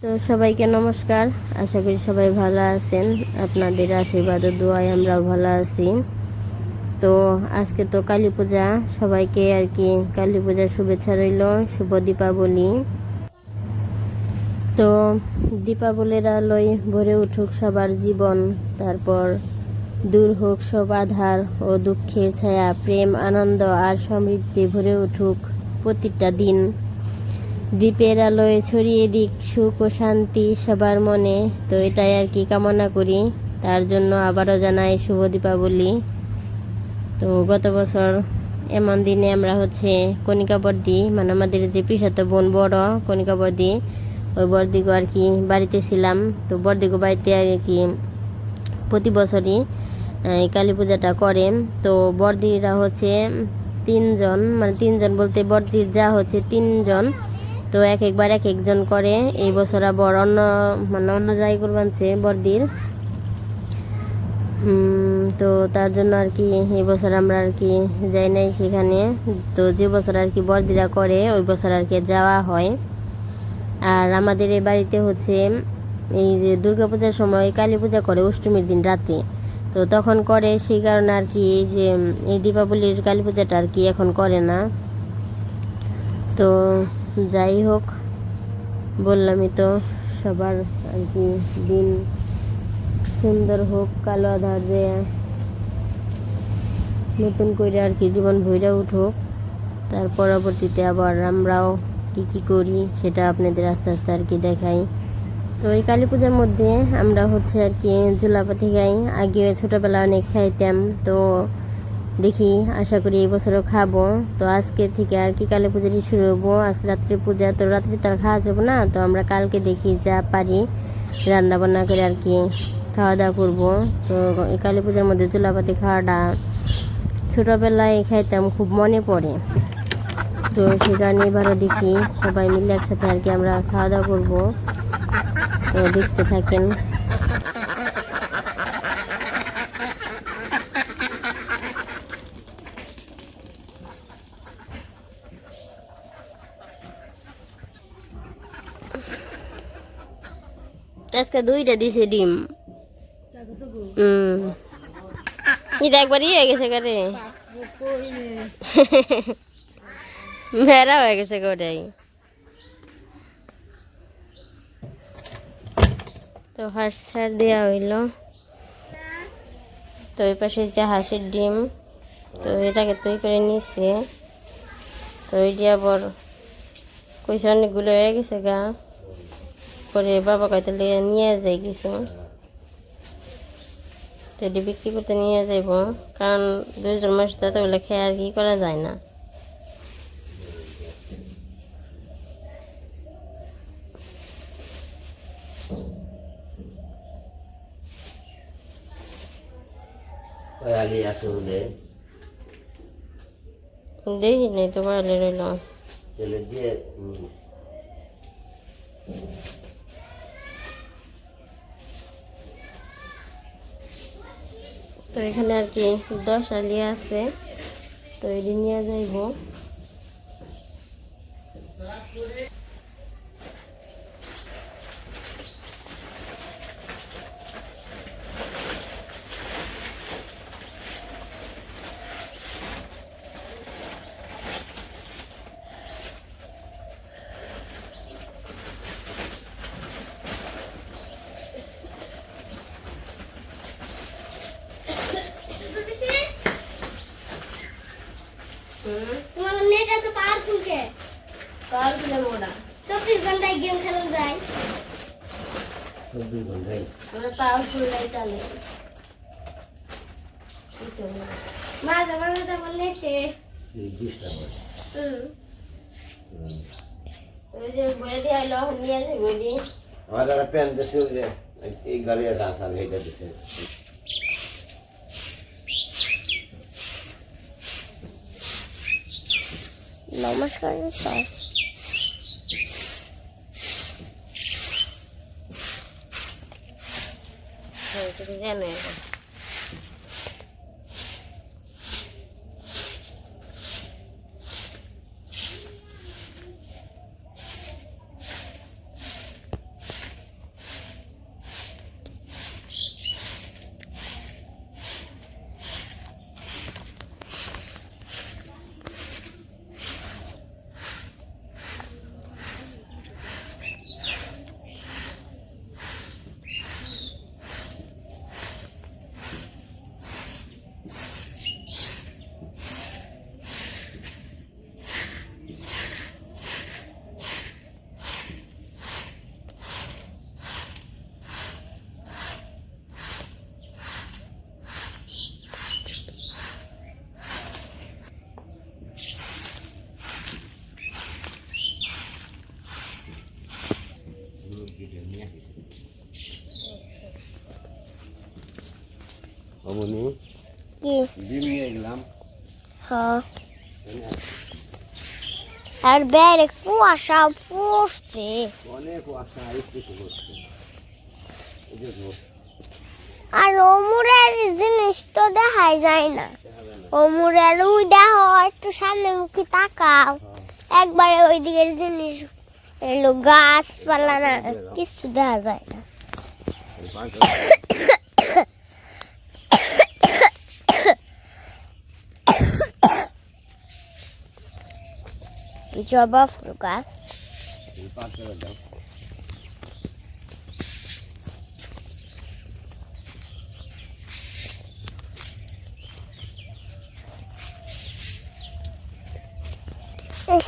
তো সবাইকে নমস্কার। আশা করি সবাই ভালো আছেন। আপনাদের আশীর্বাদ ও দোয়ায় আমরাও ভালো আছি। তো আজকে তো কালী পূজা। সবাইকে আর কি কালী পূজার শুভেচ্ছা রইল। শুভ দীপাবলি। তো দীপাবলির আলোয় ভরে উঠুক সবার জীবন। তারপর দূর হোক সব আধার ও দুঃখের ছায়া, প্রেম, আনন্দ আর সমৃদ্ধি ভরে উঠুক প্রতিটা দিন। দ্বীপের আলোয় ছড়িয়ে দিক সুখ ও শান্তি সবার মনে। তো এটাই আর কি কামনা করি। তার জন্য আবারও জানাই শুভ দীপাবলি। তো গত বছর এমন দিনে আমরা হচ্ছে কণিকা বর্দি মানে আমাদের যে পিসাতো বোন বড় কণিকা বর্দি ওই বর্দিগো আর কি বাড়িতে ছিলাম। তো বর্দিগো বাড়িতে আর কি প্রতি বছরই কালী পূজাটা করে তো বর্দিরা হচ্ছে তিনজন মানে তিনজন বলতে বর্দির যা হচ্ছে তিনজন তো এক একবার এক একজন করে। এই বছর আবার অন্য মানে অন্য জায়গায় করবানছে বর্দির। তো তার জন্য আর কি এই বছর আমরা আর কি যাই নাই সেখানে। তো যে বছর আর কি বর্দিরা করে, ওই বছর আর কি যাওয়া হয়। আর আমাদের এই বাড়িতে হচ্ছে এই যে দুর্গা পূজার সময় কালী পূজা করে অষ্টমীর দিন রাতে। তো তখন করে সেই কারণে আর কি এই যে এই দীপাবলির কালী পূজাটা আর কি এখন করে না। তো যাই হোক, বললামই তো, সবার আর কি দিন সুন্দর হোক, কালো আধার দিয়ে নতুন করে আর কি জীবন ভৈরা উঠুক। তার পরবর্তীতে আবার আমরাও কি কি করি সেটা আপনাদের আস্তে আস্তে আর কি দেখাই। তো এই কালী পূজার মধ্যে আমরা হচ্ছে আর কি জুলাপাতি খাই আগে ছোটোবেলা অনেক খাইতাম, তো দেখি, আশা করি এই বছরও খাব। তো আজকে থেকে আর কি কালী পূজাটি শুরু হব? আজকে রাত্রি পূজা, তো রাত্রে তো আর খাওয়া যাব না, তো আমরা কালকে দেখি যা পারি রান্না বান্না করে আর কি খাওয়া দাওয়া করব। তো এই কালী পূজার মধ্যে চুলাপাতি খাওয়াটা ছোটোবেলায় খাইতাম, খুব মনে পড়ে। তো সে কারণে এবারও দেখি, সবাই মিলে একসাথে আর কি আমরা খাওয়া দাওয়া করব। তো দেখতে থাকেন। আজকে দুইটা দিছে ডিম। হুম এটা একবারই হয়ে গেছে করে মেরা হয়ে গেছে গোটাই তো হাঁস ছাড় দেওয়া হইল। তো ওই পাশে যে হাঁসের ডিম, তো এটাকে তৈরি করে নিচ্ছে তো ওইটি আবার কইসে অনেকগুলো হয়ে গেছে গা। পরে বাবা কয়তো নিয়ে যায় কিছু? তো এটি বিক্রি করতে নিয়ে যাইব। কারণ দুইজন মানুষ তো এতগুলো খেয়ে আর কি করা যায় না। দেখি নাই তো ভালো রইল। তো এখানে আর কি দশ আলিয়া আছে। তো এটি নিয়ে যাইব তোমার নেট এত পাওয়ারফুল কে কার কিনা মোড়া চব্বিশ ঘন্টায় গেম খেলা যায় চব্বিশ ঘন্টাই আমরা পাওয়ারফুল লাইট চালে মাঝে মাঝে তোমার নেটে এই বিশটা হয় হুম হুম। ওই যে বলে দিয়ে আইলো নিয়ে যাইব এটি আমার একটা প্যান্ট দিছে ওই যে এই গাড়ি গাছ আর এইটা দিছে নমস্কার স্যার হ্যাঁ তুমি জানো এখন কি? ডিম নিয়ে গেলাম হ্যাঁ আর বাইরে কুয়াশা পড়ছে অনেক রোদ, আর অমুরের জিনিস তো দেখাই যায় না। অমুরের ওই দেখো একটু সামনে মুখে তাকাও একবারে ওই দিকের জিনিস এলো গাছপালা না কিছু দেখা যায় না এই পাঁচটা জবা ফুল গাছ।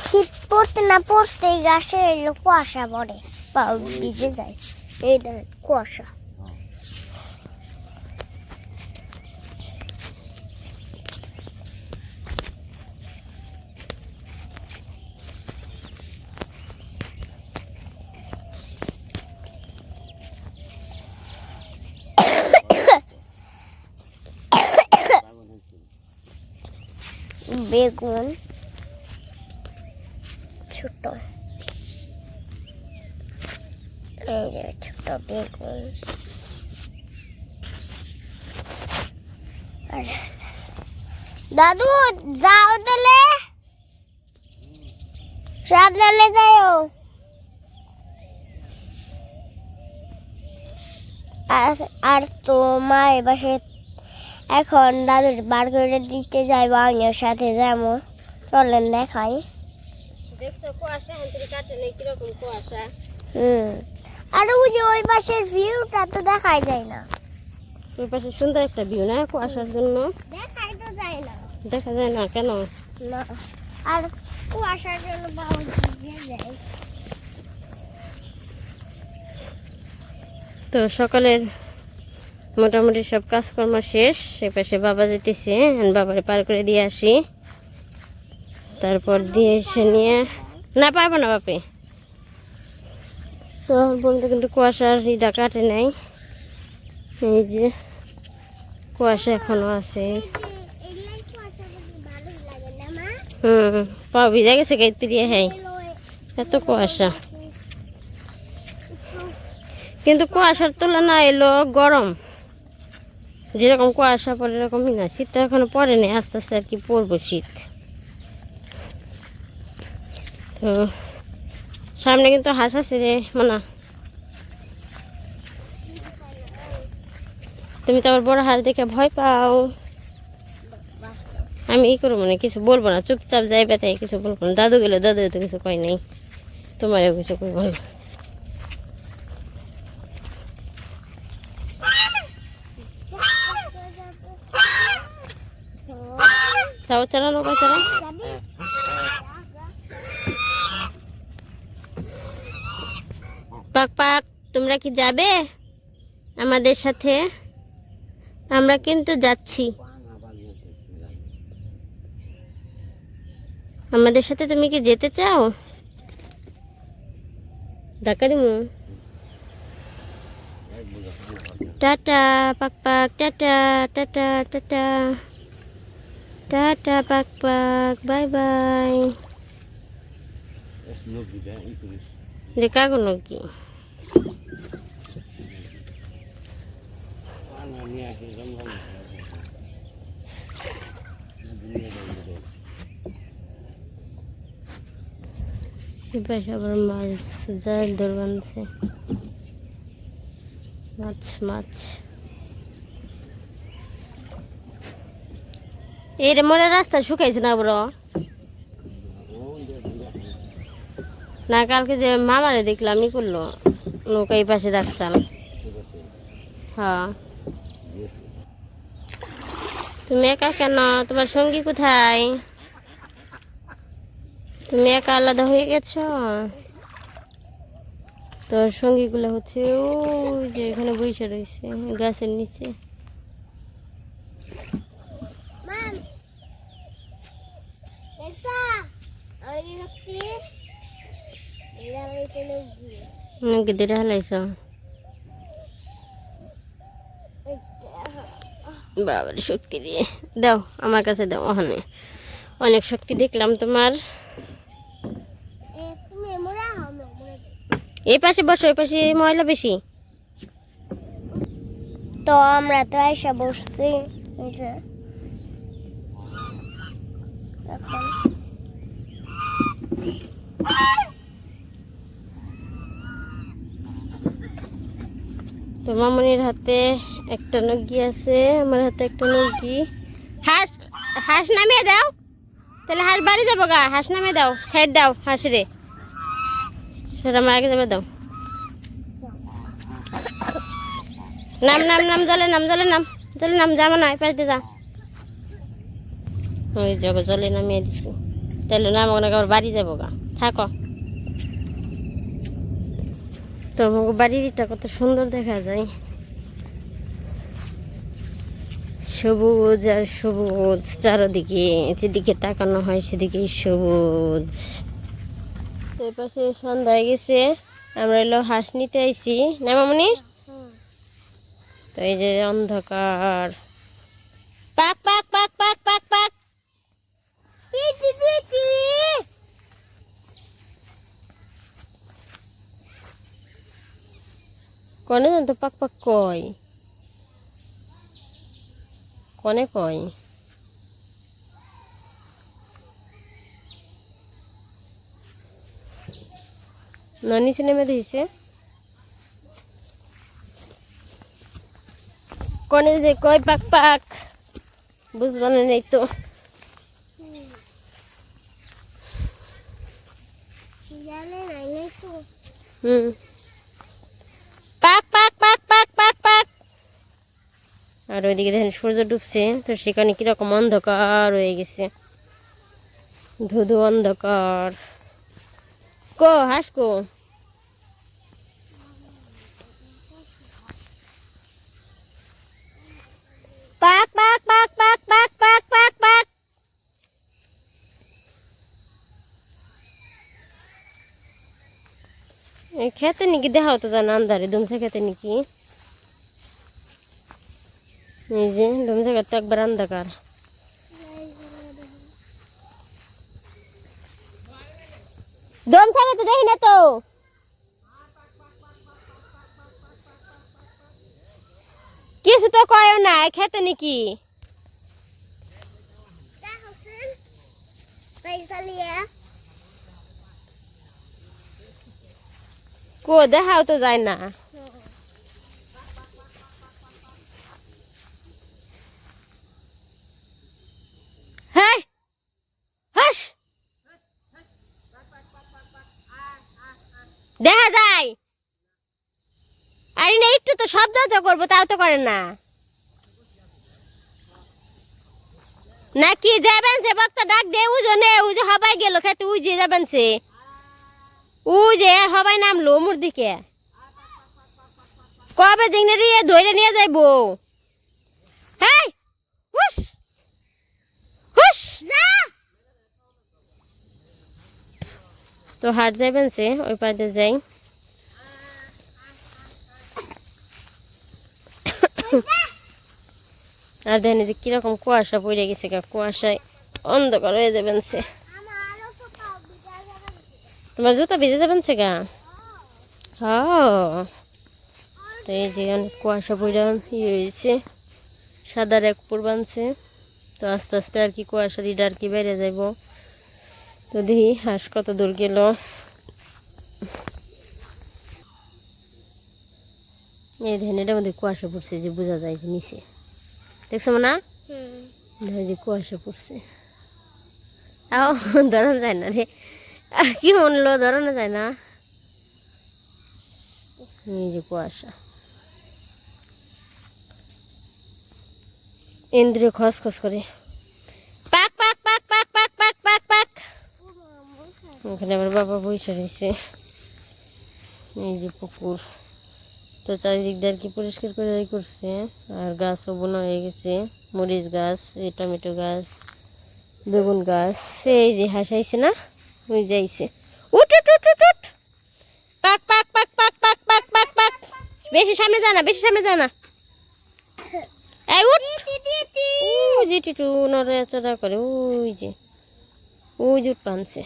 শীত পড়তে না পড়তেই গাছে এলো কুয়াশা পড়ে পাও ভিজে যায়। এই কুয়াশা। বেগুন ছোট। এই যে ছোট বেগুন দাদু, যাও তাহলে। সাবধানে যাও। আর আর তো মায়ের বাসে এখন দাদুর বার করে দিতে যাইবো আমিও সাথে যাব। চলেন দেখাই। হুম। আর ওই যে ওই পাশের ভিউটা তো দেখাই যায় না। ওই পাশে সুন্দর একটা ভিউ না কুয়াশার জন্য? দেখাই তো যায় না। দেখা যায় না কেন? না। আর কুয়াশার জন্য বাবু যায়। তো সকালের মোটামুটি সব কাজকর্ম শেষ সে পাশে বাবা যেতেছে বাবারে পার করে দিয়ে আসি। তারপর দিয়ে এসে নিয়ে না, পারব না বাপে। তো বলতে কিন্তু কুয়াশার ইটা কাটে নাই। এই যে কুয়াশা এখনও আছে। হুম, পা ভিজা গেছে গাইতে দিয়ে হ্যাঁ এত কুয়াশা। কিন্তু কুয়াশার তুলনায় এলো গরম। যেরকম কুয়াশা পড়ে, এরকমই না। শীত তো এখনও পড়ে নেই, আস্তে আস্তে আর কি পড়ব শীত। তো সামনে কিন্তু হাঁস আছে রে, মানা। তুমি তো আবার বড় হাঁস দেখে ভয় পাও। আমি ই করব না, কিছু বলব না। চুপচাপ যাইবে তাই কিছু বলব না। দাদু গেলে দাদু তো কিছু কয় নাই। তোমারও কিছু করব না। চাও চালানো কয় চালা পাক পাক, তোমরা কি যাবে? আমাদের সাথে। আমরা কিন্তু যাচ্ছি। আমাদের সাথে তুমি কি যেতে চাও? ধাক্কা দিমু। টাটা, পাক পাক, টাটা টাটা টাটা। টাটা পাক পাক বাই বাই রে কাগুনো কি এবার আবার মাছ জাল ধর বানছে মাছ মাছ এই রে মোরা রাস্তা শুকাইছে না বড় না, কালকে যে মামারে দেখলাম ই করল, নৌকা এই পাশে রাখতাম হ্যাঁ। তুমি একা কেন? তোমার সঙ্গী কোথায়? তুমি একা আলাদা হয়ে গেছো? তোর সঙ্গীগুলো হচ্ছে ওই যে এখানে বসে রয়েছে গাছের নিচে মাম বাবার শক্তি দিয়ে। দাও আমার কাছে দাও ওখানে অনেক শক্তি দেখলাম তোমার এই পাশে বসো, এই পাশে ময়লা বেশি। তো আমরা তো এসে বসছি। তো মামনির হাতে একটা নগি আছে, আমার হাতে একটা নগি হাঁস হাঁস নামিয়ে দাও। তাহলে হাঁস বাড়ি যাব গা, হাঁস নামিয়ে দাও সাইড দাও হাঁস রে সেটা আগে যাবে দাও। নাম নাম নাম, জলে নাম জলে নাম জলে নাম, যাব না পাশ দিয়ে যা। ওই জগ জলে নামিয়ে দিছি। তাহলে নাম ওখানে আবার বাড়ি যাব গা। থাকো। তো আমাকে বাড়িটা কত সুন্দর দেখা যায়। সবুজ আর সবুজ, চারদিকে যেদিকে তাকানো হয় সেদিকেই সবুজ। তো পাশে সন্ধ্যা হয়ে গেছে, আমরা এলো হাঁস নিতে আইছি। না, মামনি? তো এই যে অন্ধকার। পাক পাক পাক পাক পাক পাক। কনে তো পাক পাক কয়। কনে কয়। না নিচে নেমে দিয়েছে। কনে যে কয় পাক পাক। জানে নাই নাই তো। হুম। পাক পাক পাক পাক পাক পাক। আর ওইদিকে দেখেন সূর্য ডুবছে, তো সেখানে কীরকম অন্ধকার হয়ে গেছে। ধুধু অন্ধকার। কো হাস কো খেতে নাকি দেখাও তো জানা আন্দারে দুমসা খেতে নাকি? এই যে, দুমসা খেতে একবার অন্ধকার। দুমসা দেখি না তো। কিছু তো কয় না খেতে নাকি? দেখো শুন কো দেখাও তো যায় না। দেখা যায়। আরে না, একটু তো শব্দ তো করব, তাও তো করে না। নাকি যাবেন সে বক্তা ডাক দে উজো নে, উজে হবাই গেল, খেতে উজে যাবেন সে। ও যে সবাই নামলো মোর দিকে। কবে দিনে দিয়ে ধরে নিয়ে যাইবো? হ্যাঁ তো হাট যাবেন সে, ওই পাশে যাই। আর দেখেন যে কীরকম কুয়াশা পড়ে গেছে কুয়াশায় অন্ধকার হয়ে যাবেন সে আমারও তো পাও বিটা যাবে তোমার জুতা ভিজে যাবেন সে গা এই যে অনেক কুয়াশা পড়ে ইয়ে হয়েছে সাদার এক উপর বানছে তো আস্তে আস্তে আর কি কুয়াশার ইটা আর কি বেড়ে যাইব। তো দেখি হাঁস কত দূর গেল। এই ধান এটার মধ্যে কুয়াশা পড়ছে যে বোঝা যায় যে নিচে। দেখছ না যে কুয়াশা পড়ছে। আও ধরানো যায় না রে। কি মনলো? ধরানো যায় না। যে কুয়াশা। ইন্দ্রিয় খস খস করে। পাক পাক পাক পাক পাক পাক পাক পাক। ওখানে আমার বাবা বসে রয়েছে এই যে পুকুর। তো চারিদিক দিয়ে আর কি পরিষ্কার করে করছে। আর গাছও বোনা হয়ে গেছে। মরিচ গাছ টমেটো গাছ, বেগুন গাছ। এই যে হাসাইছে না? ওই যাইছে। উঠ উঠ উঠ উঠ উঠ। পাক পাক পাক পাক পাক পাক পাক পাক। বেশি সামনে যা না, বেশি সামনে যা না। এই উঠ। ওই যে টিটু নড়ে চড়া করে ওই যে। ওই যে উঠ পানছে।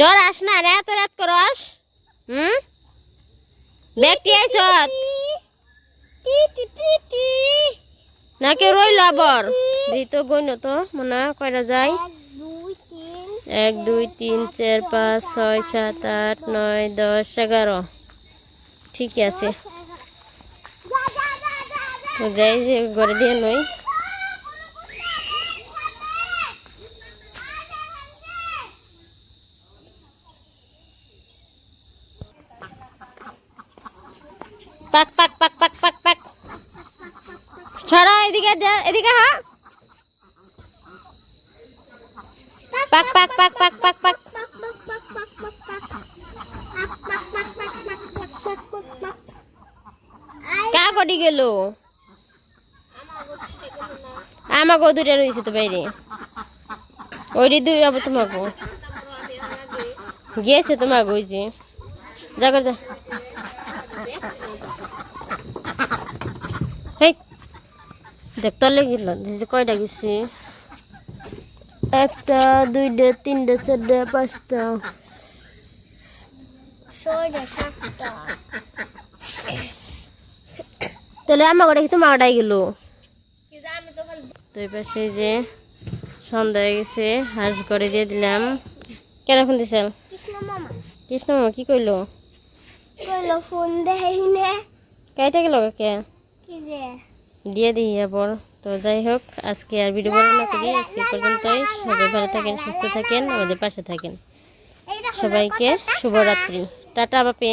ডর আস না রে এত রাত করস হুম? ব্যক্তি না কেউ রইল আবার? তো গইন তো, মনে হয় কয়টা যায়। এক, দুই, তিন, চার, পাঁচ, ছয়, সাত, আট, নয়, দশ, এগারো। ঠিক আছে। যাই যে ঘরে দিয়ে নই পাক পাক পাক পাক পাক পাক ছড়া এদিকে দে এদিকে হ্যাঁ পাক পাক পাক পাক পাক পাক। কা কটি গেল? আমাকে দুটা রয়েছে তো বাইরে ওইটি দুই যাব তোমাকে। গিয়েছে তোমাকে ওই যে। যা করে যা। দেখ, তলে গেল কয়টা গেছি? একটা দুইটা তিনটা চারটা পাঁচটা। তাহলে আমার গোটা কিন্তু মাগাটাই গেল? তো এই পাশে যে সন্ধ্যা হয়ে গেছে হাঁস করে দিয়ে দিলাম। কেন ফোন দিছেন কৃষ্ণ মামা। কি কইলো? কইলো ফোন দেই নে। কাইটা গেল কে কি যে? দিয়ে দিই আবার। তো যাই হোক, আজকে আর ভিডিও বড় না করি আজকে পর্যন্তই। সবাই ভালো থাকেন, সুস্থ থাকেন, আমাদের পাশে থাকেন। সবাইকে শুভরাত্রি। টাটা, বাপে।